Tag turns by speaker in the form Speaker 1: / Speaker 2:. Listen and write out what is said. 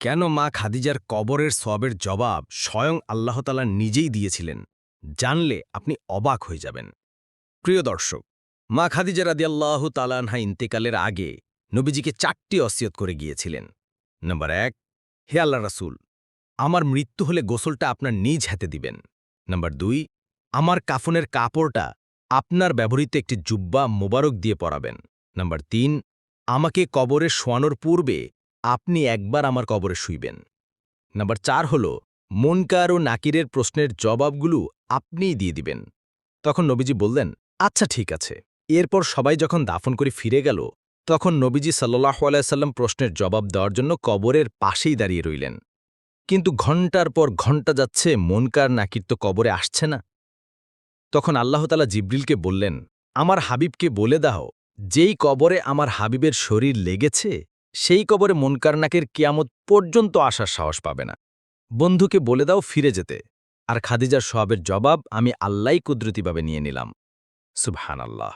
Speaker 1: কেন মা খাদিজার কবরের সবের জবাব স্বয়ং আল্লাহতালা নিজেই দিয়েছিলেন? জানলে আপনি অবাক হয়ে যাবেন। প্রিয় দর্শক, মা খাদিজা রাদিয়াল্লাহু তালানহা ইন্তেকালের আগে নবীজিকে চারটি অসিয়ত করে গিয়েছিলেন। নম্বর এক, হে আল্লাহ রাসূল, আমার মৃত্যু হলে গোসলটা আপনার নিজ হাতে দিবেন। নম্বর দুই, আমার কাফনের কাপড়টা আপনার ব্যবহৃত একটি জুব্বা মোবারক দিয়ে পরাবেন। নম্বর তিন, আমাকে কবরে শোয়ানোর পূর্বে আপনি একবার আমার কবরে শুইবেন। নাম্বার চার হল, মনকার ও নাকিরের প্রশ্নের জবাবগুলো আপনিই দিয়ে দিবেন। তখন নবীজি বললেন আচ্ছা ঠিক আছে। এরপর সবাই যখন দাফন করে ফিরে গেল, তখন নবীজি সাল্লাহ আলাইসাল্লাম প্রশ্নের জবাব দেওয়ার জন্য কবরের পাশেই দাঁড়িয়ে রইলেন। কিন্তু ঘণ্টার পর ঘণ্টা যাচ্ছে, মনকার, নাকির তো কবরে আসছে না। তখন আল্লাহতালা জিব্রিলকে বললেন, আমার হাবিবকে বলে দাও, যেই কবরে আমার হাবিবের শরীর লেগেছে সেই কবরে মনকার নাকের কিয়ামত পর্যন্ত আসার সাহস পাবে না। বন্ধুকে বলে দাও ফিরে যেতে, আর খাদিজার সবের জবাব আমি আল্লাই কুদরতিভাবে নিয়ে নিলাম। সুবহান আল্লাহ